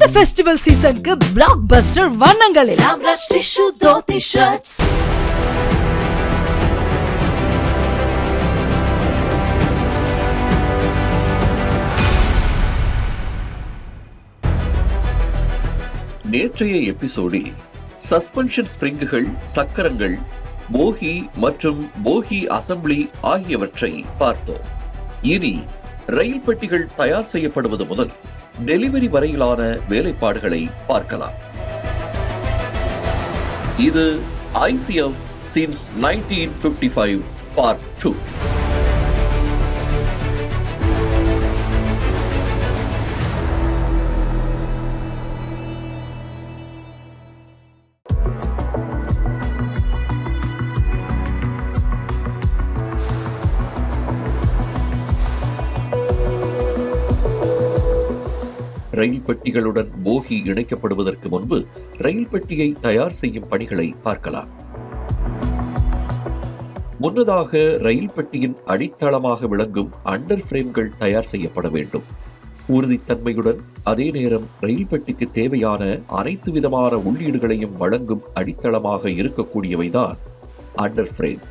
இந்த ஃபெஸ்டிவல் சீசனுக்கு பிளாக் பஸ்டர் வண்ணங்களில். ராம்ராஜ் டிஷ்யூ தோத்தி ஷர்ட்ஸ் நேற்றைய எபிசோடில் சஸ்பென்ஷன் ஸ்பிரிங்குகள் சக்கரங்கள் போகி மற்றும் போகி அசம்பிளி ஆகியவற்றை பார்த்தோம். இனி ரயில் பெட்டிகள் தயார் செய்யப்படுவது முதல் டெலிவரி வரையிலான வேலைப்பாடுகளை பார்க்கலாம். இது ICF since nineteen fifty five part two. ரயில் பெட்டிகளுடன் போகி இணைக்கப்படுவதற்கு முன்பு ரயில் பெட்டியை தயார் செய்யும் பணிகளை பார்க்கலாம். முன்னதாக ரயில் பெட்டியின் அடித்தளமாக விளங்கும் அண்டர் பிரேம்கள் தயார் செய்யப்பட வேண்டும். உறுதித்தன்மையுடன் அதே நேரம் ரயில் பெட்டிக்கு தேவையான அனைத்து விதமான உள்ளீடுகளையும் வழங்கும் அடித்தளமாக இருக்கக்கூடியவைதான் அண்டர் பிரேம்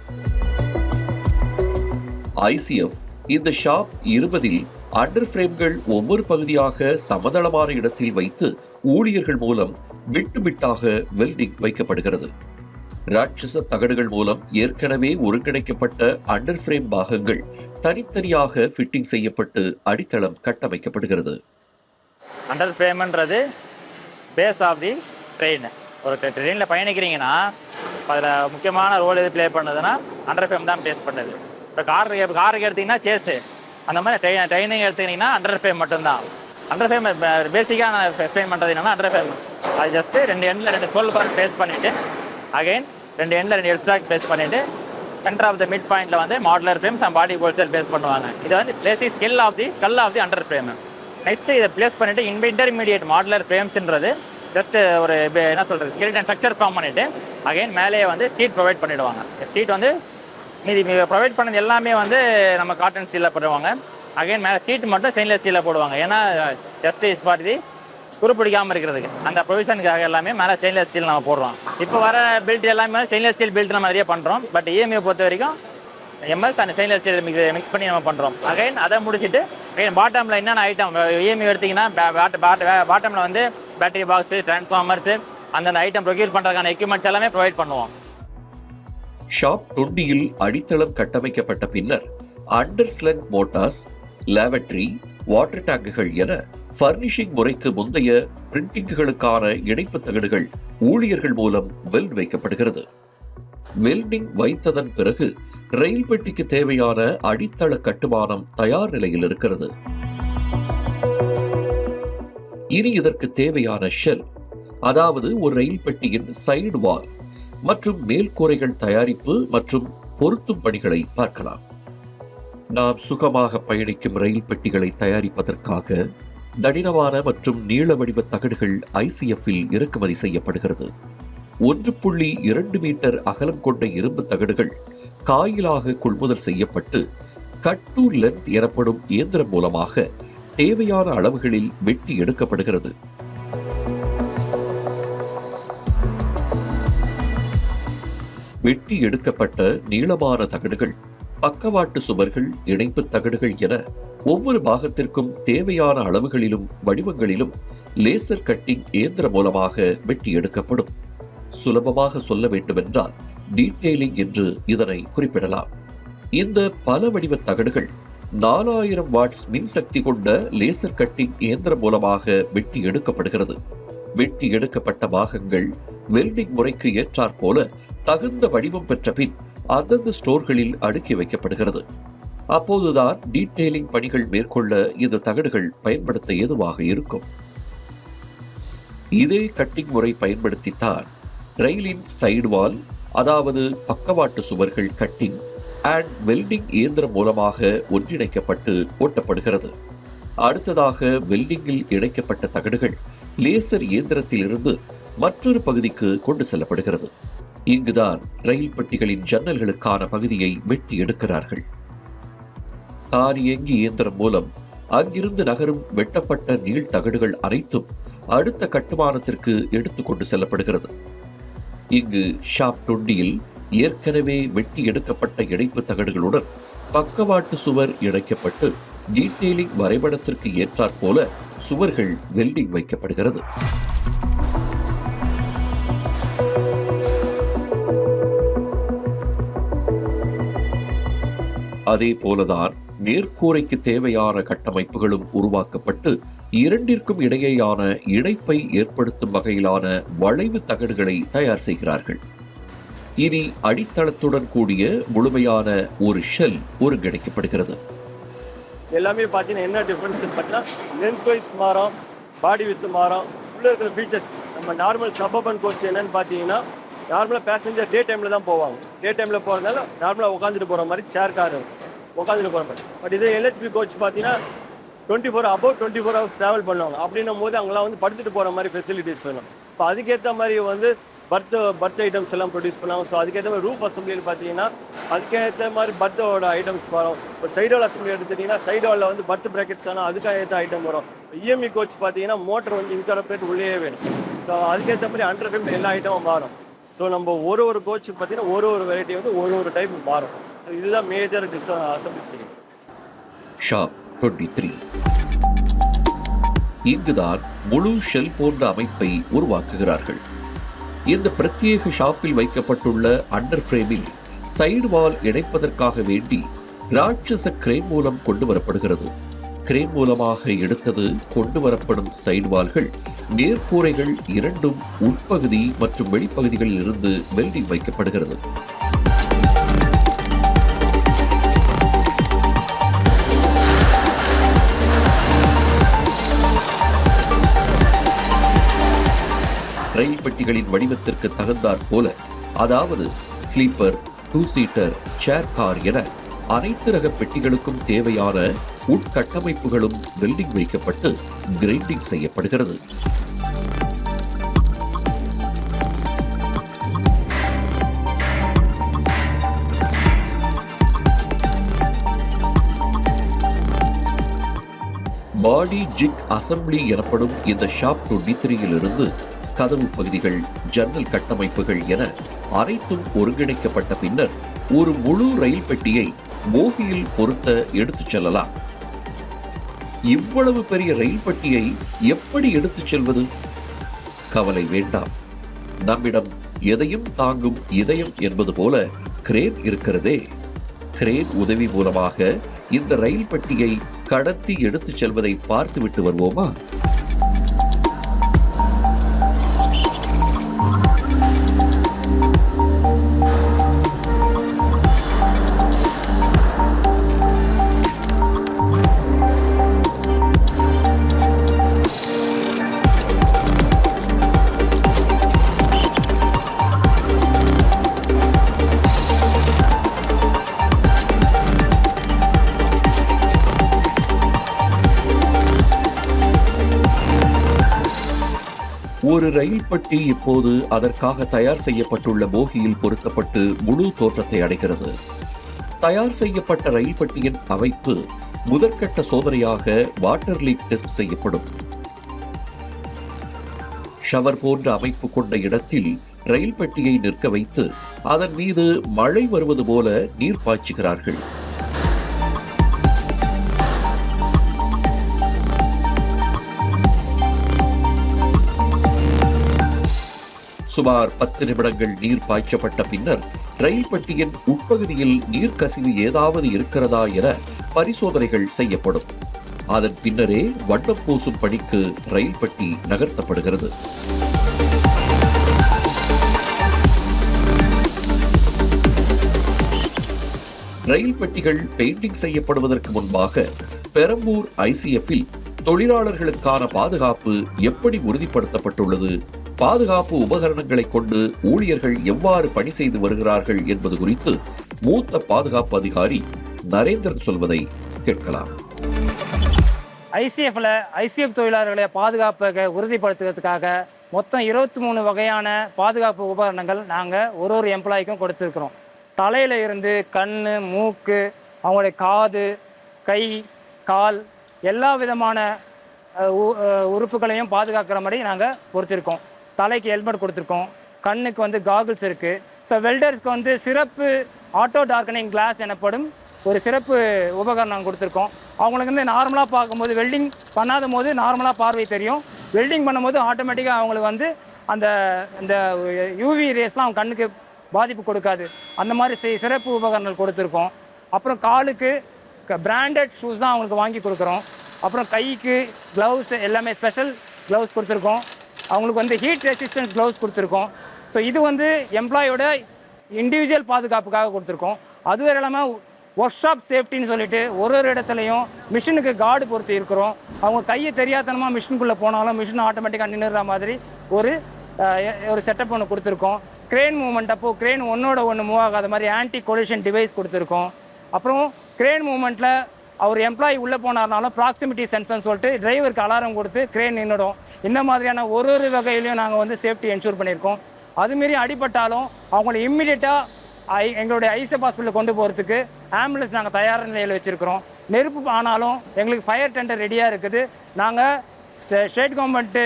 ஐசிஎஃப் இந்த ஷாப் இருபதில் அண்டர் பிரேம்கள் ஒவ்வொரு பகுதியாக சமதளமான இடத்தில் வைத்து ஊழியர்கள் மூலம் விட்டு விட்டாக வெல்டிங் வைக்கப்படுகிறது. ராட்சச தகடுகள் மூலம் ஏற்கனவே ஒருங்கிணைக்கப்பட்ட அண்டர் பிரேம் பாகங்கள் தனித்தனியாக ஃபிட்டிங் செய்யப்பட்டு அடித்தளம் கட்டமைக்கப்படுகிறது. அண்டர் ஃப்ரேம்ன்றது பேஸ் ஆஃப் தி ட்ரெயின் ஒரு ட்ரெயினில் பயணிக்கிறீங்கன்னா அதில் முக்கியமான ரோல் எது ப்ளே பண்ணுதுன்னா அண்டர் ஃப்ரேம் தான் பேஸ் பண்ணுது. இப்போ கார் காருக்கு எடுத்தீங்கன்னா சேஸு அந்த மாதிரி ட்ரெயின் ட்ரெயினிங் எடுத்துக்கிட்டிங்கன்னா அண்டர் ஃபேம் மட்டும்தான். அண்டர் ஃபேம் பேசிக்காக நான் எக்ஸ்பிளைன் பண்ணுறது என்னன்னா அண்டர் ஃபேம் அது ஜஸ்ட்டு ரெண்டு எண்டில் ரெண்டு சோல் பார் பேஸ் பண்ணிவிட்டு அகைன் ரெண்டு எண்டில் ரெண்டு எக்ஸ்ட்ராக் பேஸ் பண்ணிவிட்டு சென்டர் ஆஃப் த மிட் பாயிண்ட்டில் வந்து modular frames and body bolster base பண்ணுவாங்க. இது வந்து basic skill of the skull of the under frame next இதை பிளேஸ் பண்ணிவிட்டு இன் இன்டர்மீடியட் மாடலர் ஃப்ரேம்ஸ்ன்றது ஜஸ்ட் ஒரு பே- என்ன சொல்றது அண்ட் ஸ்ட்ரக்சர் ஃபார்ம் பண்ணிட்டு அகைன் மேலேயே வந்து சீட் ப்ரொவைட் பண்ணிவிடுவாங்க சீட் வந்து மீதி ப்ரொவைட் பண்ணது எல்லாமே வந்து நம்ம காட்டன் சீலில் போடுவாங்க. அகைன் மேலே சீட் மட்டும் ஸ்டெயின்லெஸ் ஸ்டீலில் போடுவாங்க. ஏன்னா ஜஸ்டிஸ் இஸ் குறிப்பிடிக்காமல் இருக்கிறதுக்கு. அந்த ப்ரொவிஷனுக்காக எல்லாமே மேலே ஸ்டெயின்லெஸ் ஸ்டீல் நம்ம போடுறோம். இப்போ வர பில்ட் எல்லாமே ஸ்டெயின்லெஸ் ஸ்டீல் பில்ட் நம்ம நிறைய பண்ணுறோம் பட் இஎம்ஐ பொறுத்த வரைக்கும் MS and stainless steel mix mix பண்ணி நம்ம பண்ணுறோம் அகைன் அதை முடிச்சுட்டு அகைன் பாட்டமில் என்னென்ன ஐட்டம் இஎம்ஐ எடுத்தீங்கன்னா பாட்டமில் வந்து பேட்டரி பாக்ஸு டிரான்ஸ்ஃபார்மர்ஸு அந்தந்த ஐட்டம் ப்ரொக்யூர் பண்ணுறதுக்கான எக்யூப்மெண்ட்ஸ் எல்லாமே ப்ரொவைட் பண்ணுவோம். ஷாப் தொண்டியில் அடித்தளம் கட்டமைக்கப்பட்ட பின்னர் அண்டர்ஸ்லங் மோட்டார்ஸ் லேவட்ரி வாட்டர் டேங்குகள் என ஃபர்னிஷிங் முறைக்கு முந்தைய பிரிண்டிங்குகளுக்கான இணைப்பு தகடுகள் ஊழியர்கள் மூலம் வெல்ட் வைக்கப்படுகிறது. வெல்டிங் வைத்ததன் பிறகு ரயில் பெட்டிக்கு தேவையான அடித்தள கட்டுமானம் தயார் நிலையில் இருக்கிறது. இனி இதற்கு தேவையான ஷெல் அதாவது ஒரு ரயில் பெட்டியின் சைடு வால். மற்றும் மேல்கூரைகள் தயாரிப்பு மற்றும் பொருத்தும் பணிகளை பார்க்கலாம். நாம் சுகமாக பயணிக்கும் ரயில் பெட்டிகளை தயாரிப்பதற்காக நடினமான மற்றும் நீள வடிவ தகடுகள் ஐசிஎஃப்பில் இறக்குமதி செய்யப்படுகிறது. ஒன்று புள்ளி இரண்டு மீட்டர் அகலம் கொண்ட இரும்பு தகடுகள் காயிலாக கொள்முதல் செய்யப்பட்டு கட் டு லென்த் எனப்படும் இயந்திரம் மூலமாக தேவையான அளவுகளில் வெட்டி எடுக்கப்படுகிறது. வெட்டி எடுக்கப்பட்ட நீளமான தகடுகள் பக்கவாட்டு சுவர்கள் இணைப்பு தகடுகள் என ஒவ்வொரு பாகத்திற்கும் தேவையான அளவுகளிலும் வடிவங்களிலும் லேசர் கட்டிங் இயந்திரம் மூலமாக வெட்டி எடுக்கப்படும் சுலபமாக சொல்ல வேண்டுமென்றால் டீட்டெயிலிங் என்று இதனை குறிப்பிடலாம். இந்த பல வடிவ தகடுகள் நாலாயிரம் வாட்ஸ் மின்சக்தி கொண்ட லேசர் கட்டிங் இயந்திரம் மூலமாக வெட்டி எடுக்கப்படுகிறது வெட்டி எடுக்கப்பட்ட பாகங்கள் வெல்டிங் முறைக்கு ஏற்றாற் போல தகுந்த வடிவம் பெற்ற பின் அந்தந்த ஸ்டோர்களில் அடுக்கி வைக்கப்படுகிறது. அப்போதுதான் டீட்டெயிலிங் பணிகள் மேற்கொள்ள இந்த தகடுகள் பயன்படுத்த ஏதுவாக இருக்கும். இதே கட்டிங் முறை பயன்படுத்தித்தான் ரயிலின் சைடு வால் அதாவது பக்கவாட்டு சுவர்கள் கட்டிங் அண்ட் வெல்டிங் இயந்திரம் மூலமாக ஒன்றிணைக்கப்பட்டு ஓட்டப்படுகிறது. அடுத்ததாக வெல்டிங்கில் இணைக்கப்பட்ட தகடுகள் லேசர் இயந்திரத்திலிருந்து மற்றொரு பகுதிக்கு கொண்டு செல்லப்படுகிறது. இங்குதான் ரயில் பெட்டிகளின் ஜன்னல்களுக்கான பகுதியை வெட்டி எடுக்கிறார்கள். தானியங்கி இயந்திரம் மூலம் அங்கிருந்து நகரும் வெட்டப்பட்ட நீள் தகடுகள் அனைத்தும் அடுத்த கட்டுமானத்திற்கு எடுத்துக்கொண்டு செல்லப்படுகிறது. இங்கு ஷாப் டொண்டியில் ஏற்கனவே வெட்டி எடுக்கப்பட்ட இணைப்பு தகடுகளுடன் பக்கவாட்டு சுவர் இணைக்கப்பட்டு டீட்டெயிலிங் வரைபடத்திற்கு ஏற்றாற்போல சுவர்கள் வெல்டிங் வைக்கப்படுகிறது. அதே போலதான் நேர்கூரைக்கு தேவையான கட்டமைப்புகளும் உருவாக்கப்பட்டு இரண்டிற்கும் இடையேயான இணைப்பை ஏற்படுத்தும் வகையிலான வளைவு தகடுகளை தயார் செய்கிறார்கள். இனி அடித்தளத்துடன் கூடிய முழுமையான ஒரு ஷெல் ஒருங்கிணைக்கப்படுகிறது. எல்லாமே பார்த்தீங்கன்னா என்ன டிஃப்ரென்ஸ் பார்த்தீங்கன்னா லென்த் வைஸ் மாறும் பாடி வித் மாறும். உள்ள இருக்கிற ஃபீச்சர்ஸ் நம்ம நார்மல் சபபன் கோச் என்னன்னு பார்த்தீங்கன்னா நார்மலாக பேசஞ்சர் டே டைமில் தான் போவாங்க. டே டைமில் போகிறதுனால நார்மலாக உட்காந்துட்டு போகிற மாதிரி சேர் கார் உட்காந்துட்டு போகிற மாதிரி பட் இதே எல்ஹெச்பி கோச் பார்த்தீங்கன்னா twenty four above twenty four hours travel பண்ணுவாங்க. அப்படின்னும் போது அங்கெல்லாம் வந்து படுத்துட்டு போகிற மாதிரி ஃபெசிலிட்டிஸ் வேணும். இப்போ அதுக்கேற்ற மாதிரி வந்து பர்த் பர்த் ஐட்டம்ஸ் எல்லாம் ப்ரொடியூஸ் பண்ணுவாங்க ஸோ அதுக்கேற்ற மாதிரி ரூப் அசம்பிளியில் பார்த்தீங்கன்னா அதுக்கேற்ற மாதிரி பர்த்தோட ஐட்டம்ஸ் வரும். இப்போ சைடோல் அசம்பிளி எடுத்துட்டிங்கன்னா சைடோவில் வந்து பர்த் ப்ராக்கெட்ஸ் ஆனால் அதுக்கேற்ற ஐட்டம் வரும். இஎம்இ கோச் பார்த்தீங்கன்னா மோட்டர் வந்து இன்கார்பரேட் உள்ளே வேணும். ஸோ அதுக்கேற்ற மாதிரி அண்டர் எல்லா ஐட்டமும் மாறும். ஸோ நம்ம ஒரு ஒரு கோச்சுக்கு பார்த்தீங்கன்னா ஒரு ஒரு வெரைட்டி வந்து ஒரு ஒரு டைப் மாறும். இதுதான் மேஜர் டிஸ் ஷாப் டுவெண்ட்டி த்ரீ இங்குதான் முழு ஷெல் போன்ற அமைப்பை உருவாக்குகிறார்கள். இந்த பிரத்யேக ஷாப்பில் வைக்கப்பட்டுள்ள அண்டர் ஃப்ரேமில் சைடு வால் இணைப்பதற்காக வேண்டி ராட்சச கிரேன் மூலம் கொண்டு வரப்படுகிறது கிரேன் மூலமாக எடுத்தது கொண்டு வரப்படும் சைடு வால்கள் நேர்கூரைகள் இரண்டும் உட்பகுதி மற்றும் வெளிப்பகுதிகளில் இருந்து வெல்டிங் வைக்கப்படுகிறது. பெட்டிகளின் வடிவத்திற்கு தகுந்தாற் போல அதாவது sleeper two seater chair car என அனைத்து ரக பெட்டிகளுக்கும் தேவையான உட்கட்டமைப்புகளும் வெல்டிங் வைக்கப்பட்டு கிரைண்டிங் செய்யப்படுகிறது. பாடி ஜிக் அசம்பிளி எனப்படும் இந்த ஷாப் டுவெண்ட்டி த்ரீயிலிருந்து கதவு பகுதிகள் ஜன்னல் கட்டமைப்புகள் என அனைத்தும் ஒருங்கிணைக்கப்பட்ட பின்னர் ஒரு முழு ரயில் பெட்டியை போகியில் பொருத்த எடுத்துச் செல்லலாம். இவ்வளவு பெரிய ரயில் பெட்டியை எப்படி எடுத்துச் செல்வது? கவலை வேண்டாம். நம்மிடம் எதையும் தாங்கும் இதயம் என்பது போல கிரேன் இருக்கிறதே. கிரேன் உதவி மூலமாக இந்த ரயில் பெட்டியை கடத்தி எடுத்துச் செல்வதை பார்த்துவிட்டு வருவோமா? ரயில் பட்டி இப்போது அதற்காக தயார் செய்யப்பட்டுள்ள போகியில் பொருத்தப்பட்டு முழு தோற்றத்தை அடைகிறது. தயார் செய்யப்பட்ட ரயில் பட்டியின் அமைப்பு முதற்கட்ட சோதனையாக வாட்டர் லீக் டெஸ்ட் செய்யப்படும். ஷவர் போன்ற அமைப்பு கொண்ட இடத்தில் ரயில் பெட்டியை நிற்க வைத்து அதன் மீது மழை வருவது போல நீர் பாய்ச்சுகிறார்கள். சுமார் பத்து நிமிடங்கள் நீர் பாய்ச்சப்பட்ட பின்னர் ரயில் பெட்டியின் உட்பகுதியில் நீர்க்கசிவு ஏதாவது இருக்கிறதா என பரிசோதனைகள் செய்யப்படும். அதன் பின்னரே வண்ணம் பூசும் பணிக்கு ரயில் பெட்டி நகர்த்தப்படுகிறது. ரயில் பெட்டிகள் பெயிண்டிங் செய்யப்படுவதற்கு முன்பாக பெரம்பூர் ஐசிஎஃப்பில் தொழிலாளர்களுக்கான பாதுகாப்பு எப்படி உறுதிப்படுத்தப்பட்டுள்ளது பாதுகாப்பு உபகரணங்களை கொண்டு ஊழியர்கள் எவ்வாறு பணி செய்து வருகிறார்கள் என்பது குறித்து மூத்த பாதுகாப்பு அதிகாரி நரேந்திரன் சொல்வதை கேட்கலாம். ஐசிஎஃப்ல ஐசிஎஃப் தொழிலாளர்களை பாதுகாப்பை உறுதிப்படுத்துவதற்காக மொத்தம் இருபத்தி மூணு வகையான பாதுகாப்பு உபகரணங்கள் நாங்கள் ஒரு ஒரு எம்ப்ளாய்க்கும் கொடுத்துருக்குறோம். தலையில் இருந்து கண் மூக்கு அவங்களுடைய காது கை கால் எல்லா விதமான உ- உறுப்புகளையும் பாதுகாக்கிற மாதிரி நாங்கள் பொறுத்திருக்கோம் தலைக்கு ஹெல்மெட் கொடுத்துருக்கோம். கண்ணுக்கு வந்து காகுல்ஸ் இருக்குது ஸோ வெல்டர்ஸ்க்கு வந்து சிறப்பு ஆட்டோ டார்க்கனிங் கிளாஸ் எனப்படும் ஒரு சிறப்பு உபகரணம் கொடுத்துருக்கோம். அவங்களுக்கு வந்து நார்மலாக பார்க்கும்போது வெல்டிங் பண்ணாத போது நார்மலாக பார்வை தெரியும். வெல்டிங் பண்ணும்போது ஆட்டோமேட்டிக்காக அவங்களுக்கு வந்து அந்த இந்த யூவி ரேஸ்லாம் அவங்க கண்ணுக்கு பாதிப்பு கொடுக்காது. அந்த மாதிரி சிறப்பு உபகரணங்கள் கொடுத்துருக்கோம். அப்புறம் காலுக்கு பிராண்டட் ஷூஸ் தான் அவங்களுக்கு வாங்கி கொடுக்குறோம். அப்புறம் கைக்கு க்ளவுஸ் எல்லாமே ஸ்பெஷல் க்ளவுஸ் கொடுத்துருக்கோம். அவங்களுக்கு வந்து ஹீட் ரெசிஸ்டன்ஸ் க்ளவுஸ் கொடுத்துருக்கோம். ஸோ இது வந்து எம்ப்ளாயோட இண்டிவிஜுவல் பாதுகாப்புக்காக கொடுத்துருக்கோம். அதுவே இல்லாமல் ஒர்க் ஷாப் சேஃப்டின்னு சொல்லிட்டு ஒரு ஒரு இடத்துலையும் மிஷினுக்கு கார்டு பொறுத்து இருக்கிறோம். அவங்க கையை தெரியாதனமாக மிஷினுக்குள்ளே போனாலும் மிஷின் ஆட்டோமேட்டிக்காக நின்றுற மாதிரி ஒரு ஒரு செட்டப் ஒன்று கொடுத்துருக்கோம். க்ரேன் மூவ்மெண்ட் அப்போது க்ரேன் ஒன்றோட ஒன்று மூவ் ஆகாத மாதிரி ஆன்டி கொலிஷன் டிவைஸ் கொடுத்துருக்கோம். அப்புறம் க்ரேன் மூவ்மெண்ட்டில் அவர் எம்ப்ளாயி உள்ளே போனார்னாலும் ப்ராக்சிமிட்டி சென்சர்னு சொல்லிட்டு டிரைவருக்கு அலாரம் கொடுத்து க்ரேன் நின்றுடும் இந்த மாதிரியான ஒரு ஒரு வகையிலையும் நாங்கள் வந்து சேஃப்டி என்ஷூர் பண்ணியிருக்கோம். அதுமாரி அடிபட்டாலும் அவங்கள இம்மிடியட்டாக ஐ எங்களுடைய ஐசப் ஹாஸ்பிட்டலில் கொண்டு போகிறதுக்கு ஆம்புலன்ஸ் நாங்கள் தயார் நிலையில் வச்சுருக்கிறோம். நெருப்பு ஆனாலும் எங்களுக்கு ஃபயர் டெண்டர் ரெடியாக இருக்குது. நாங்கள் ஸ்டேட் கவர்மெண்ட்டு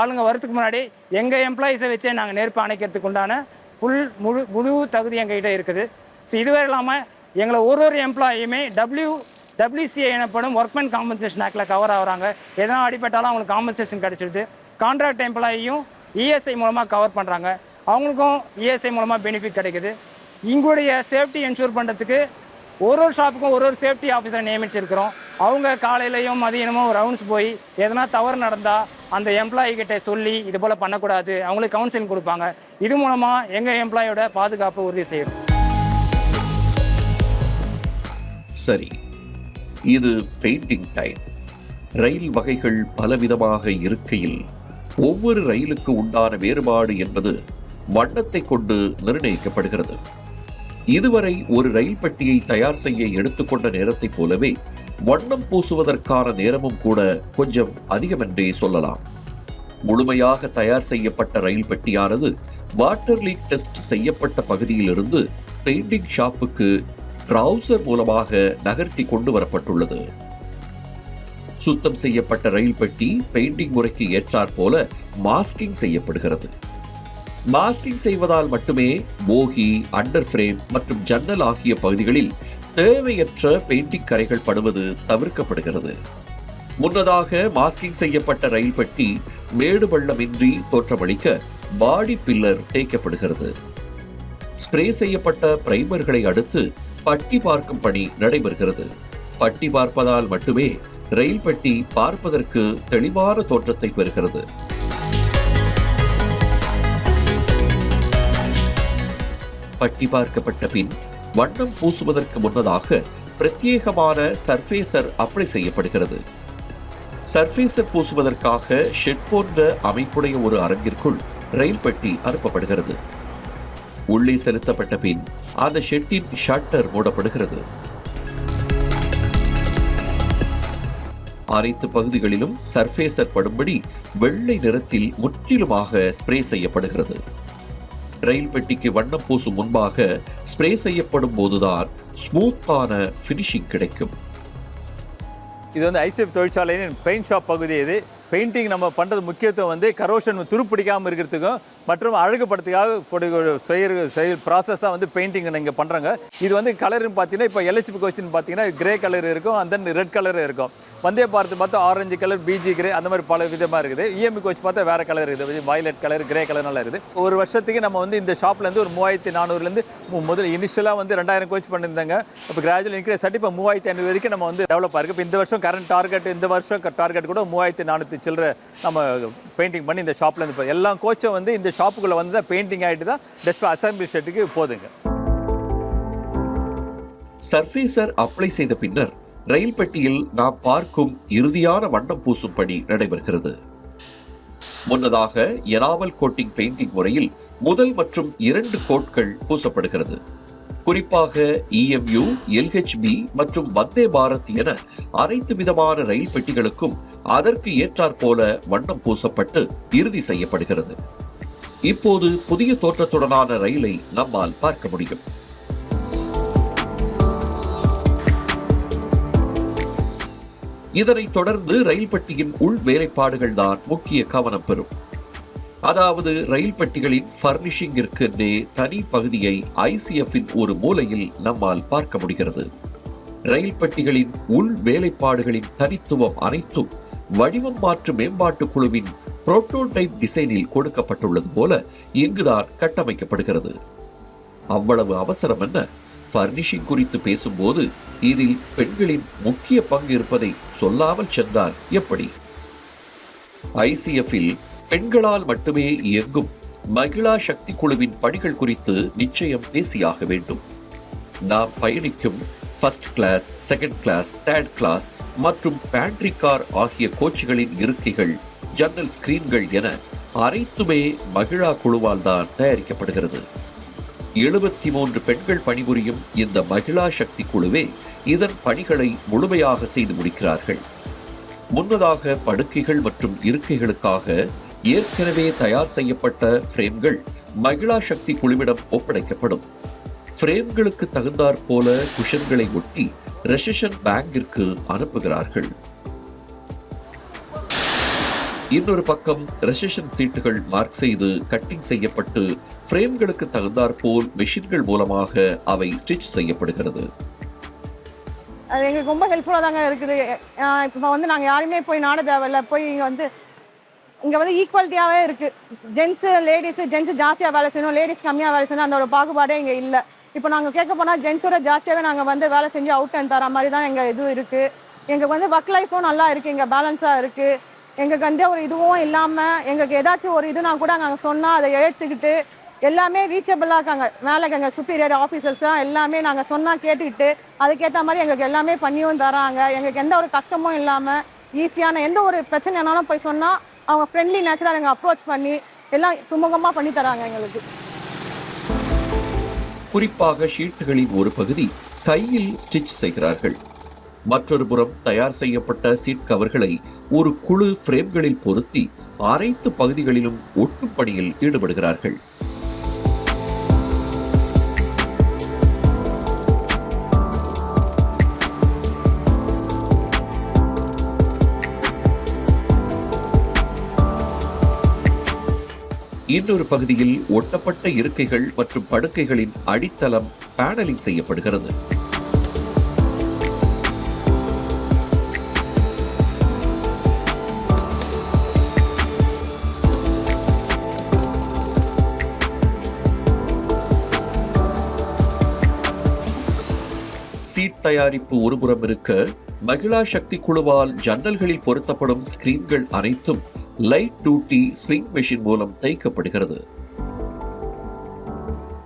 ஆளுங்க வரதுக்கு முன்னாடி எங்கள் எம்ப்ளாயீஸை வச்சே நாங்கள் நெருப்பு அணைக்கிறதுக்கு உண்டான ஃபுல் முழு முழு தகுதி எங்ககிட்ட இருக்குது. ஸோ இதுவரை இல்லாமல் எங்களை ஒரு ஒரு எம்ப்ளாயுமே டபிள்யூ டபிள்யூசிஏ எனப்படும் ஒர்க்மேன் காம்பன்சேஷன் ஆக்டில் கவர் ஆகிறாங்க. எதனா அடிபட்டாலும் அவங்களுக்கு காம்பன்சேஷன் கிடைச்சிடுது கான்ட்ராக்ட் எம்ப்ளாயியும் இஎஸ்ஐ மூலமாக கவர் பண்ணுறாங்க அவங்களுக்கும் இஎஸ்ஐ மூலமாக பெனிஃபிட் கிடைக்குது. இங்களுடைய சேஃப்டி என்ஷூர் பண்ணுறதுக்கு ஒரு ஒரு ஷாப்புக்கும் ஒரு ஒரு சேஃப்டி ஆஃபீஸரை நியமிச்சிருக்கிறோம். அவங்க காலையிலையும் மதியானமும் ரவுண்ட்ஸ் போய் எதனா தவறு நடந்தால் அந்த எம்ப்ளாயிக்கிட்ட சொல்லி இது போல் பண்ணக்கூடாது. அவங்களுக்கு கவுன்சிலிங் கொடுப்பாங்க. இது மூலமாக எங்கள் எம்ப்ளாயோட பாதுகாப்பு உறுதி செய்யணும். சரி இது பெயிண்டிங் டைம் ரயில் வகைகள் பலவிதமாக இருக்கையில் ஒவ்வொரு ரயிலுக்கு உண்டான வேறுபாடு என்பது வண்ணத்தை கொண்டு நிர்ணயிக்கப்படுகிறது. இதுவரை ஒரு ரயில் பெட்டியை தயார் செய்ய எடுத்துக்கொண்ட நேரத்தைப் போலவே வண்ணம் பூசுவதற்கான நேரமும் கூட கொஞ்சம் அதிகமென்றே சொல்லலாம். முழுமையாக தயார் செய்யப்பட்ட ரயில் பெட்டியானது வாட்டர் லீக் டெஸ்ட் செய்யப்பட்ட பகுதியிலிருந்து பெயிண்டிங் ஷாப்புக்கு ட்ரவுசர் மூலமாக நகர்த்தி கொண்டு வரப்பட்டுள்ளது. சுத்தம் செய்யப்பட்ட ரயில் பெட்டி பெயிண்டிங் முறைக்கு ஏற்றாற் போல மாஸ்கிங் செய்யப்படுகிறது. மாஸ்கிங் செய்வதால் மட்டுமே போகி அண்டர் ஃப்ரேம் மற்றும் ஜன்னல் ஆகிய பகுதிகளில் தேவையற்ற பெயிண்டிங் கரைகள் படுவது தவிர்க்கப்படுகிறது. முன்னதாக மாஸ்கிங் செய்யப்பட்ட ரயில் பெட்டி மேடு பள்ளமின்றி தோற்றமளிக்க பாடி பில்லர் தேய்க்கப்படுகிறது. ஸ்ப்ரே செய்யப்பட்ட பிரைமர்களை அடுத்து பட்டி பார்க்கும் பணி நடைபெறுகிறது. பட்டி பார்ப்பதால் மட்டுமே ரயில் பெட்டி பார்ப்பதற்கு தெளிவான தோற்றத்தை பெறுகிறது. பட்டி பார்க்கப்பட்ட பின் வண்ணம் பூசுவதற்கு முன்னதாக பிரத்யேகமான சர்ஃபேசர் அப்ளை செய்யப்படுகிறது. சர்ஃபேசர் பூசுவதற்காக ஷெட் போன்ற அமைப்புடைய ஒரு அரங்கிற்குள் ரயில் பெட்டி அனுப்பப்படுகிறது. உள்ளே செலுத்தப்பட்ட பின் அந்த ஷெட்டின் ஷட்டர் மூடப்படுகிறது. அனைத்து பகுதிகளிலும் சர்ஃபேசர் படும்படி வெள்ளை நிறத்தில் முற்றிலுமாக ஸ்ப்ரே செய்யப்படுகிறது. ரயில் பெட்டிக்கு வண்ணம் பூசும் முன்பாக ஸ்ப்ரே செய்யப்படும் போதுதான் ஸ்மூத்தான ஃபினிஷிங் கிடைக்கும். இது வந்து ஐசிஎஃப் தொழிற்சாலையின் பெயிண்ட் ஷாப் பகுதி இது. பெயிண்டிங் நம்ம பண்ணுறது முக்கியத்துவம் வந்து கரோஷன் துருப்பிடிக்காமல் இருக்கிறதுக்கும் மற்றும் அழகுபடுத்துக்காக செய்கிற செய்யற செயல் ப்ராசஸ் தான் வந்து பெயிண்டிங் இங்கே பண்ணுறாங்க இது வந்து கலர்னு பார்த்தீங்கன்னா இப்போ எல்ஹெச்பி கோச்சின்னு பார்த்தீங்கன்னா கிரே கலர் இருக்கும் அந்த ரெட் கலர் இருக்கும். வந்தே பார்த்து பார்த்தா ஆரஞ்சு கலர் பிஜி கிரே அந்த மாதிரி பல விதமாக இருக்குது. இஎம்இ கோச் பார்த்தா வேறு கலர் இருக்குது. வயலட் கலர் கிரே கலர் நல்லா இருக்குது. ஒரு வருஷத்துக்கு நம்ம வந்து இந்த ஷாப்லேருந்து ஒரு மூவாயிரத்தி நானூறுலேருந்து முதல் இனிஷியலாக வந்து ரெண்டாயிரம் கோச் பண்ணியிருந்தாங்க. இப்போ கிராஜுவல் இன்க்ரீஸ் ஆகிட்டு இப்போ மூவாயிரத்தி ஐநூறு வரைக்கும் நம்ம வந்து டெவலப் ஆகிருக்கு இப்போ இந்த வருஷம் கரண்ட் டார்கெட் இந்த வருஷம் டார்கெட் கூட மூவாயிரத்தி நானூற்றி சில்லற நம்ம பெயிண்டிங் பண்ணி இந்த ஷாப்பில் இருந்து எல்லா கோச்சும் வந்து இந்த ஷாப்புக்குள்ளே வந்து தான் பெயிண்டிங் ஆகிட்டு தான் டெஸ்ட் அசம்பிளி ஷெட்டுக்கு போதுங்க. சர்ஃபேசர் அப்ளை செய்த பின்னர் ரயில் பெட்டியில் நாம் பார்க்கும் இறுதியான வண்ணம் பூசும் பணி நடைபெறுகிறது. முன்னதாக எனாமல் கோட்டிங் பெயிண்டிங் முறையில் முதல் மற்றும் இரண்டு கோட்கள் பூசப்படுகிறது. குறிப்பாக இஎம்யூ எல்ஹெச்பி மற்றும் வந்தே பாரத் என அனைத்து விதமான ரயில் பெட்டிகளுக்கும் அதற்கு ஏற்றாற்போல வண்ணம் பூசப்பட்டு இறுதி செய்யப்படுகிறது. இப்போது புதிய தோற்றத்துடனான ரயிலை நம்மால் பார்க்க முடியும். இதனைத் தொடர்ந்து ரயில் பெட்டியின் உள் வேலைப்பாடுகள் தான் முக்கிய கவனம் பெறும். அதாவது ரயில் பெட்டிகளின் ஃபர்னிஷிங்கிற்கென்றே தனி பகுதியை ஐசிஎஃப்பின் ஒரு மூலையில் நம்மால் பார்க்க முடிகிறது. ரயில் பெட்டிகளின் உள் வேலைப்பாடுகளின் தனித்துவம் அனைத்தும் வடிவம் மாற்று மேம்பாட்டு குழுவின் புரோட்டோடைப் டிசைனில் கொடுக்கப்பட்டுள்ளது போல இங்குதான் கட்டமைக்கப்படுகிறது. அவ்வளவு அவசரம் என்ன? ஃபர்னிஷிங் குறித்து பேசும்போது இதில் பெண்களின் முக்கிய பங்கு இருப்பதை சொல்லாமல் சென்றால் எப்படி? ஐசிஎஃப்பில் பெண்களால் மட்டுமே இயங்கும் மகிழா சக்தி குழுவின் பணிகள் குறித்து நிச்சயம் பேசியாக வேண்டும். நாம் பயணிக்கும் first class second class third class மற்றும் பேண்ட்ரி கார் ஆகிய கோச்சுகளின் இருக்கைகள் ஜன்னல் ஸ்கிரீன்கள் என அனைத்துமே மகிழா குழுவால் தான் தயாரிக்கப்படுகிறது. எழுபத்தி மூன்று பெண்கள் பணிபுரியும் இந்த மகிழா சக்தி குழுவே இதன் பணிகளை முழுமையாக செய்து முடிக்கிறார்கள். முன்னதாக படுக்கைகள் மற்றும் இருக்கைகளுக்காக ஏற்கனவே தயார் செய்யப்பட்ட ஃப்ரேம்கள் மகிழா சக்தி குழுவிடம் ஒப்படைக்கப்படும். ஃப்ரேம்களுக்கு தகுந்தாற் போல குஷன்களை ஒட்டி ரெசிஷன் பேங்கிற்கு அனுப்புகிறார்கள். இன்னொரு பக்கம் ரெசிஷன் சீட்டுகள் மார்க் செய்து கட்டிங் செய்யப்பட்டு ஃப்ரேம்களுக்கு தகுந்தாற் போல் மெஷின்கள் மூலமாக அவை ஸ்டிச் செய்யப்படுகிறது. அது எங்களுக்கு ரொம்ப ஹெல்ப்ஃபுல்லாக தாங்க இருக்குது. இப்போ வந்து நாங்கள் யாருமே போய் நாட தேவையில்ல. போய் இங்கே வந்து இங்கே வந்து ஈக்குவாலிட்டியாகவே இருக்குது ஜென்ஸு லேடிஸு ஜென்ஸு ஜாஸ்தியாக வேலை செய்யணும் லேடிஸ் கம்மியாக வேலை செய்யணும் அந்த ஒரு பாகுபாடே இங்கே இல்லை. இப்போ நாங்கள் கேட்க போனால் ஜென்ஸோட ஜாஸ்தியாகவே நாங்கள் வந்து வேலை செஞ்சு அவுட் அண்ட் தர மாதிரி தான் எங்கள் இது இருக்குது எங்களுக்கு வந்து ஒர்க் லைஃப்பும் நல்லா இருக்குது இங்கே பேலன்ஸாக இருக்குது எங்களுக்கு வந்து ஒரு இதுவும் இல்லாமல் எங்களுக்கு ஏதாச்சும் ஒரு இதுனா கூட நாங்கள் சொன்னால் அதை ஏற்றுக்கிட்டு எல்லாமே ரீச்சபிளாக இருக்காங்க. மேலே எங்கள் சுப்பீரியர் ஆஃபீஸர்ஸ் தான் எல்லாமே நாங்கள் சொன்னால் கேட்டுக்கிட்டு அதுக்கேற்ற மாதிரி எங்களுக்கு எல்லாமே பண்ணியும் தராங்க. எங்களுக்கு எந்த ஒரு கஷ்டமும் இல்லாமல் ஈஸியான எந்த ஒரு பிரச்சனைனாலும் போய் சொன்னால் அவங்க ஃப்ரெண்ட்லி நேச்சராக எங்கள் அப்ரோச் பண்ணி எல்லாம் சுமூகமாக பண்ணி தராங்க எங்களுக்கு. குறிப்பாக ஷீட்டுகளின் ஒரு பகுதி கையில் ஸ்டிச் செய்கிறார்கள். மற்றொரு புறம் தயார் செய்யப்பட்ட சீட் கவர்களை ஒரு குழு ஃப்ரேம்களில் பொருத்தி அனைத்து பகுதிகளிலும் ஒட்டும் பணியில் ஈடுபடுகிறார்கள். இன்னொரு பகுதியில் ஒட்டப்பட்ட இருக்கைகள் மற்றும் படுக்கைகளின் அடித்தளம் பேனலிங் செய்யப்படுகிறது. சீட் தயாரிப்பு ஒருபுறம் இருக்க மகிழா சக்தி குழுவால் ஜன்னல்களில் பொருத்தப்படும் ஸ்கிரீன்கள் அனைத்தும் லைட் டூட்டி ஸ்விங் மெஷின் மூலம் தைக்கப்படுகிறது.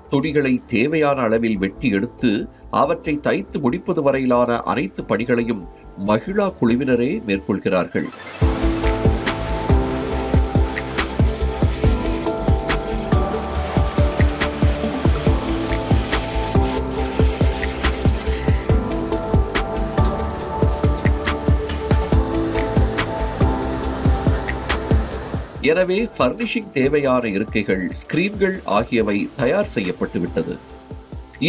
துணிகளை தேவையான அளவில் வெட்டி எடுத்து அவற்றை தைத்து முடிப்பது வரையிலான அனைத்து பணிகளையும் மகிழா குழுவினரே மேற்கொள்கிறார்கள். எனவே ஃபர்னிஷிங் தேவையான இருக்கைகள் ஸ்கிரீன்கள் ஆகியவை தயார் செய்யப்பட்டு விட்டது.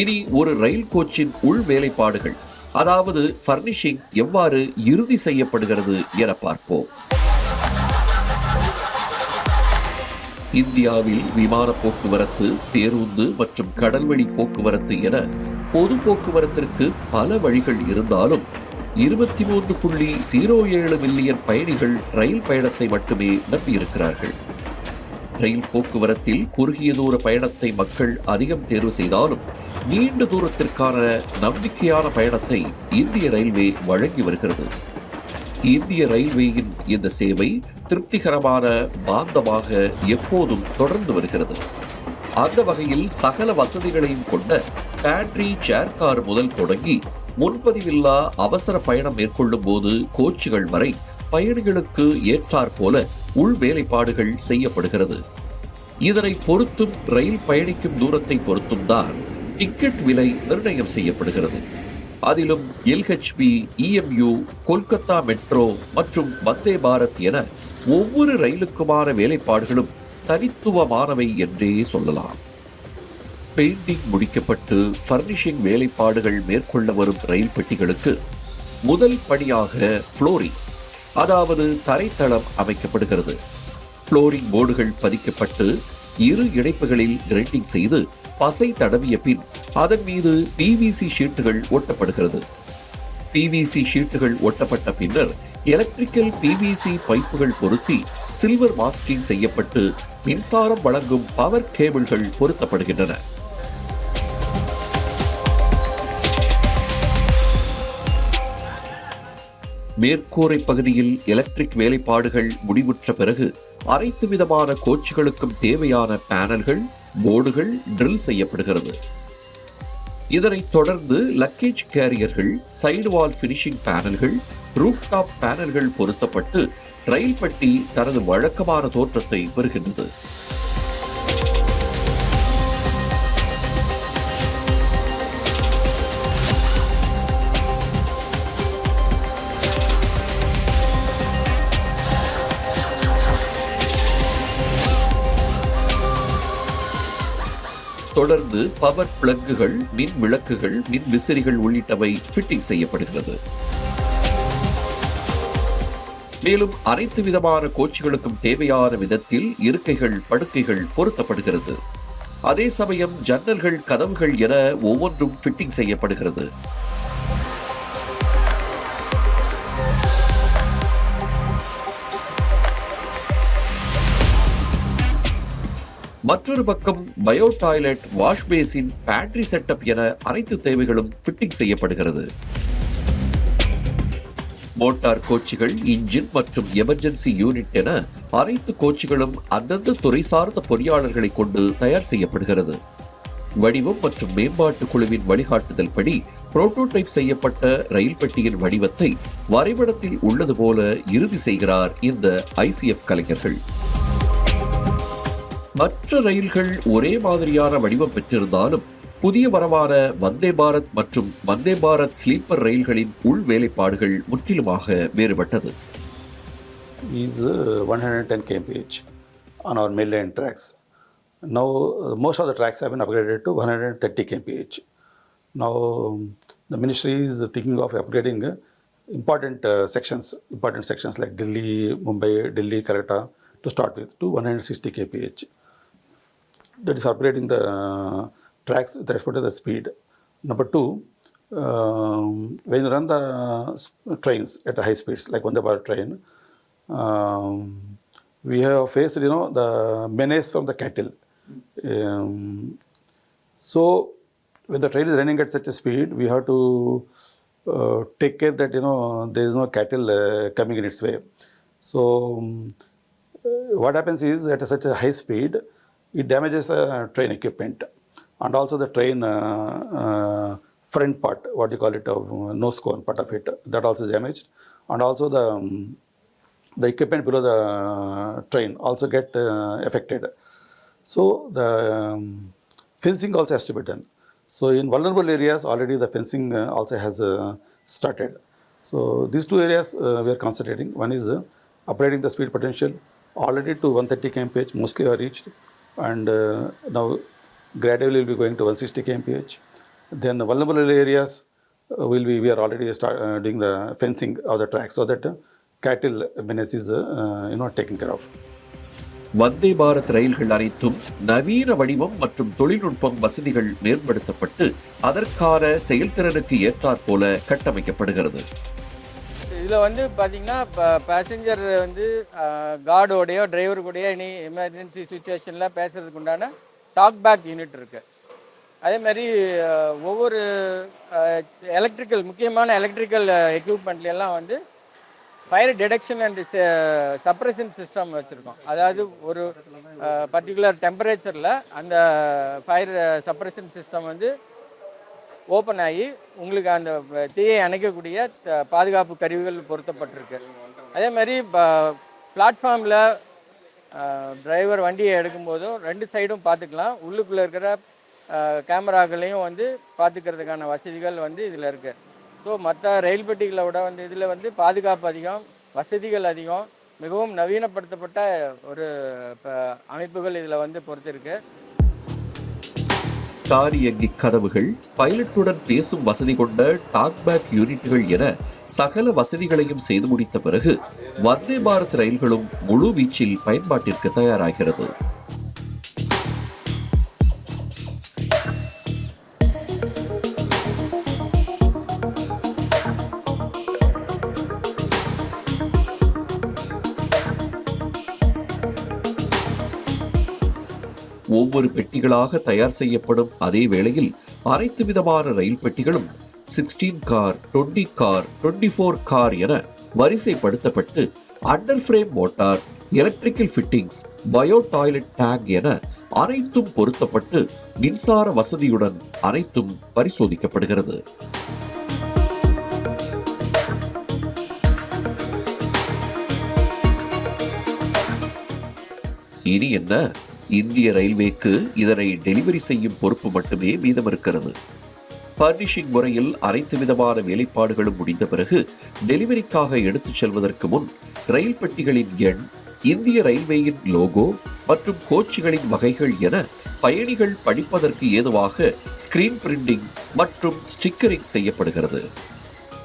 இனி ஒரு ரயில் கோச்சின் உள் வேலைப்பாடுகள் அதாவது ஃபர்னிஷிங் எவ்வாறு இறுதி செய்யப்படுகிறது என பார்ப்போம். இந்தியாவில் விமான போக்குவரத்து பேருந்து மற்றும் கடல்வழி போக்குவரத்து என பொது போக்குவரத்திற்கு பல வழிகள் இருந்தாலும் இருபத்தி மூன்று புள்ளி ஜீரோ ஏழு மில்லியன் பயணிகள் ரயில் பயணத்தை மட்டுமே நம்பியிருக்கிறார்கள். ரயில் போக்குவரத்தில் குறுகிய தூர பயணத்தை மக்கள் அதிகம் தேர்வு செய்தாலும் நீண்ட தூரத்திற்கான நம்பிக்கையான பயணத்தை இந்திய ரயில்வே வழங்கி வருகிறது. இந்திய ரயில்வேயின் இந்த சேவை திருப்திகரமான பாந்தமாக எப்போதும் தொடர்ந்து வருகிறது. அந்த வகையில் சகல வசதிகளையும் கொண்ட பேட்ரி சேர் கார் முதல் தொடங்கி முன்பதிவில்லா அவசர பயணம் மேற்கொள்ளும் போது கோச்சுகள் வரை பயணிகளுக்கு ஏற்றாற் போல உள் வேலைப்பாடுகள் செய்யப்படுகிறது. இதனை பொறுத்தும் ரயில் பயணிக்கும் தூரத்தை பொறுத்தும் தான் டிக்கெட் விலை நிர்ணயம் செய்யப்படுகிறது. அதிலும் எல்ஹெச்பி இஎம்யூ கொல்கத்தா மெட்ரோ மற்றும் வந்தே பாரத் என ஒவ்வொரு ரயிலுக்குமான வேலைப்பாடுகளும் தனித்துவமானவை என்றே சொல்லலாம். பெயிண்டிங் முடிக்கப்பட்டு ஃபர்னிஷிங் வேலைப்பாடுகள் மேற்கொள்ள வரும் ரயில் பெட்டிகளுக்கு முதல் படியாக ஃப்ளோரிங் அதாவது தரைத்தளம் அமைக்கப்படுகிறது. ஃப்ளோரிங் போர்டுகள் பதிக்கப்பட்டு இரு இணைப்புகளில் கிரைண்டிங் செய்து பசை தடவிய பின் அதன் மீது பிவிசி ஷீட்டுகள் ஒட்டப்படுகிறது. பிவிசி ஷீட்டுகள் ஒட்டப்பட்ட பின்னர் எலக்ட்ரிக்கல் பிவிசி பைப்புகள் பொருத்தி சில்வர் மாஸ்கிங் செய்யப்பட்டு மின்சாரம் வழங்கும் பவர் கேபிள்கள் பொருத்தப்படுகின்றன. மேற்கூரை பகுதியில் எலக்ட்ரிக் வேலைப்பாடுகள் முடிவுற்ற பிறகு அனைத்து விதமான கோச்சுகளுக்கும் தேவையான பேனல்கள் போர்டுகள் ட்ரில் செய்யப்படுகிறது. இதனைத் தொடர்ந்து லக்கேஜ் கேரியர்கள் சைடு வால் ஃபினிஷிங் பேனல்கள் ரூப் டாப் பேனல்கள் பொருத்தப்பட்டு ரயில் பட்டி தனது வழக்கமான தோற்றத்தை பெறுகின்றது. தொடர்ந்து பவர் பிளக்குகள் மின் விளக்குகள் மின் விசிறிகள் உள்ளிட்டவை ஃபிட்டிங் செய்யப்படுகிறது. மேலும் அனைத்து விதமான கோச்சுகளுக்கும் தேவையான விதத்தில் இருக்கைகள் படுக்கைகள் பொருத்தப்படுகிறது. அதே சமயம் ஜன்னல்கள் கதவுகள் என ஒவ்வொன்றும் ஃபிட்டிங் செய்யப்படுகிறது. மற்றொரு பக்கம் bio toilet wash basin pantry setup என அனைத்து தேவைகளும் ஃபிட்டிங் செய்யப்படுகிறது. மோட்டார் கோச்சுகள் இன்ஜின் மற்றும் எமர்ஜென்சி யூனிட் என அனைத்து கோச்சுகளும் அந்தந்த துறை சார்ந்த பொறியாளர்களை கொண்டு தயார் செய்யப்படுகிறது. வடிவம் மற்றும் மேம்பாட்டு குழுவின் வழிகாட்டுதல் படி புரோட்டோடைப் செய்யப்பட்ட ரயில் பெட்டியின் வடிவத்தை வரைபடத்தில் உள்ளது போல இறுதி செய்கிறார் இந்த ஐசிஎஃப் கலைஞர்கள். மற்ற ரயில்கள் ஒரே மாதிரியான வடிவம் பெற்றிருந்தாலும் புதிய வரவான வந்தே பாரத் மற்றும் வந்தே பாரத் ஸ்லீப்பர் ரயில்களின் உள் வேலைப்பாடுகள் முற்றிலுமாக வேறுபட்டது is uh, 110 kmph on our mainline tracks. Now, uh, most of the tracks have been upgraded to 130 kmph. Now, um, the ministry is thinking of upgrading uh, important uh, sections, important sections like Delhi, Mumbai, Delhi, Calcutta to start with to 160 kmph. That is operating the uh, tracks with respect to the speed. Number two, um, when you run the s- trains at high speeds, like Vande Bharat train, um, we have faced, you know, the menace from the cattle. Um, so, when the train is running at such a speed, we have to uh, take care that you know there is no cattle uh, coming in its way. So, um, uh, what happens is at such a high speed, it damages the train equipment and also the train uh, uh, front part, what you call it, uh, nose cone part of it, that also is damaged, and also the um, the equipment below the train also get uh, affected. So the um, fencing also has to be done. So in vulnerable areas, already the fencing uh, also has uh, started. So these two areas uh, we are concentrating. One is uh, upgrading the speed potential already to 130 kmph, mostly are reached, and uh, now gradually we'll be going to 160 kmph. Then the vulnerable areas uh, will be we are already start uh, doing the fencing of the track so that uh, cattle menace is uh, uh, you know taken care of. Vande Bharat ரயில்கள் அனைத்தும் நவீன வடிவம் மற்றும் தொழில்நுட்பம் வசதிகள் மேம்படுத்தப்பட்டு அதற்கான செயல்திறனுக்கு ஏற்றாற்போல கட்டமைக்கப்படுகிறது இதில் வந்து பார்த்தீங்கன்னா இப்போ பேசஞ்சர் வந்து கார்டோடையோ டிரைவர் கூடயோ இனி எமர்ஜென்சி சுச்சுவேஷனில் பேசுகிறதுக்கு உண்டான டாக் பேக் யூனிட் இருக்குது அதே மாதிரி ஒவ்வொரு எலக்ட்ரிக்கல் முக்கியமான எலக்ட்ரிக்கல் எக்யூப்மெண்ட்லாம் வந்து fire detection and suppression system வச்சுருக்கோம். அதாவது ஒரு பர்டிகுலர் டெம்பரேச்சரில் அந்த ஃபயர் சப்ரஷன் சிஸ்டம் வந்து ஓப்பன் ஆகி உங்களுக்கு அந்த தீயை அணைக்கக்கூடிய பாதுகாப்பு கருவிகள் பொருத்தப்பட்டிருக்கு. அதே மாதிரி பிளாட்ஃபார்மில் டிரைவர் வண்டியை எடுக்கும்போதும் ரெண்டு சைடும் பார்த்துக்கலாம். உள்ளுக்குள்ளே இருக்கிற கேமராக்களையும் வந்து பார்த்துக்கிறதுக்கான வசதிகள் வந்து இதில் இருக்குது ஸோ மற்ற ரயில் பெட்டிகளை விட வந்து இதில் வந்து பாதுகாப்பு அதிகம் வசதிகள் அதிகம் மிகவும் நவீனப்படுத்தப்பட்ட ஒரு அமைப்புகள் இதில் வந்து பொறுத்திருக்கு. தானியங்கி கதவுகள் பைலட்டுடன் பேசும் வசதி கொண்ட டாக்பேக் யூனிட்டுகள் என சகல வசதிகளையும் செய்து முடித்த பிறகு வந்தே பாரத் ரயில்களும் முழு வீச்சில் பயன்பாட்டிற்கு தயாராகிறது. ஒவ்வொரு பெட்டிகளாக தயார் செய்யப்படும். அதே வேளையில் அனைத்து விதமான ரயில் பெட்டிகளும் sixteen car twenty car twenty four car என வரிசைப்படுத்தப்பட்டு under frame motor electrical fittings bio toilet tank என அனைத்தும் பொருத்தப்பட்டு மின்சார வசதியுடன் அனைத்தும் பரிசோதிக்கப்படுகிறது. இனி என்ன? இந்திய ரயில்வேக்கு இதனை டெலிவரி செய்யும் பொறுப்பு மட்டுமே மீதமிருக்கிறது. ஃபர்னிஷிங் முறையில் அனைத்து விதமான வேலைப்பாடுகளும் முடிந்த பிறகு டெலிவரிக்காக எடுத்துச் செல்வதற்கு முன் ரயில் பெட்டிகளின் எண் இந்திய ரயில்வேயின் லோகோ மற்றும் கோச்சுகளின் வகைகள் என பயணிகள் படிப்பதற்கு ஏதுவாக ஸ்கிரீன் பிரிண்டிங் மற்றும் ஸ்டிக்கரிங் செய்யப்படுகிறது.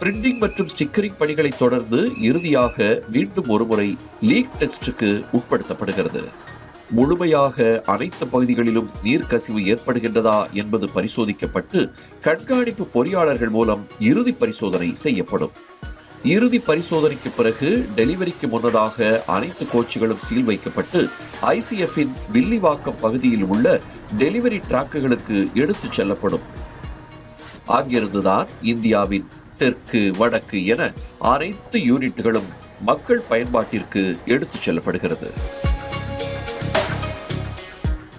பிரிண்டிங் மற்றும் ஸ்டிக்கரிங் பணிகளை தொடர்ந்து இறுதியாக மீண்டும் ஒருமுறை லீக் டெஸ்டுக்கு உட்படுத்தப்படுகிறது. முழுமையாக அனைத்து பகுதிகளிலும் நீர்க்கசிவு ஏற்படுகின்றதா என்பது பரிசோதிக்கப்பட்டு கண்காணிப்பு பொறியாளர்கள் மூலம் இறுதி பரிசோதனை செய்யப்படும். இறுதி பரிசோதனைக்கு பிறகு டெலிவரிக்கு முன்னதாக அனைத்து கோச்சுகளும் சீல் வைக்கப்பட்டு ஐசிஎஃப்பின் வில்லிவாக்கம் பகுதியில் உள்ள டெலிவரி டிராக்குகளுக்கு எடுத்துச் செல்லப்படும். அங்கிருந்துதான் இந்தியாவின் தெற்கு வடக்கு என அனைத்து யூனிட்டுகளும் மக்கள் பயன்பாட்டிற்கு எடுத்துச் செல்லப்படுகிறது.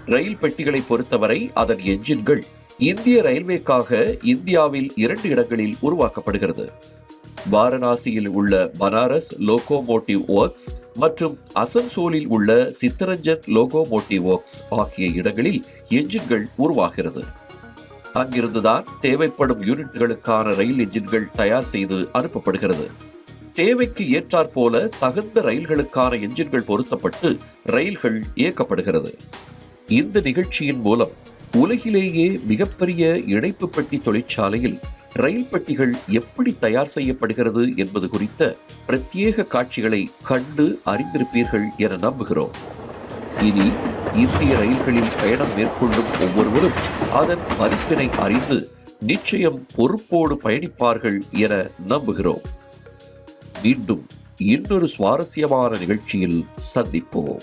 ரயில் பெட்டிகளை பொறுத்தவரை அதன் என்ஜின்கள் இந்திய ரயில்வேக்காக இந்தியாவில் இரண்டு இடங்களில் உருவாக்கப்படுகிறது. வாரணாசியில் உள்ள பனாரஸ் லோகோமோட்டிவ் ஒர்க்ஸ் மற்றும் அசன்சோலில் உள்ள சித்தரஞ்சன் லோகோமோட்டிவ் ஒர்க்ஸ் ஆகிய இடங்களில் என்ஜின்கள் உருவாகிறது. அங்கிருந்துதான் தேவைப்படும் யூனிட்களுக்கான ரயில் என்ஜின்கள் தயார் செய்து அனுப்பப்படுகிறது. தேவைக்கு ஏற்றாற்போல தகுந்த ரயில்களுக்கான என்ஜின்கள் பொருத்தப்பட்டு ரயில்கள் இயக்கப்படுகிறது. இந்த நிகழ்ச்சியின் மூலம் உலகிலேயே மிகப்பெரிய இணைப்பு பெட்டி தொழிற்சாலையில் ரயில் பெட்டிகள் எப்படி தயார் செய்யப்படுகிறது என்பது குறித்த பிரத்யேக காட்சிகளை கண்டு அறிந்திருப்பீர்கள் என நம்புகிறோம். இனி இந்திய ரயில்களில் பயணம் மேற்கொள்ளும் ஒவ்வொருவரும் அதன் மதிப்பினை அறிந்து நிச்சயம் பொறுப்போடு பயணிப்பார்கள் என நம்புகிறோம். மீண்டும் இன்னொரு சுவாரஸ்யமான நிகழ்ச்சியில் சந்திப்போம்.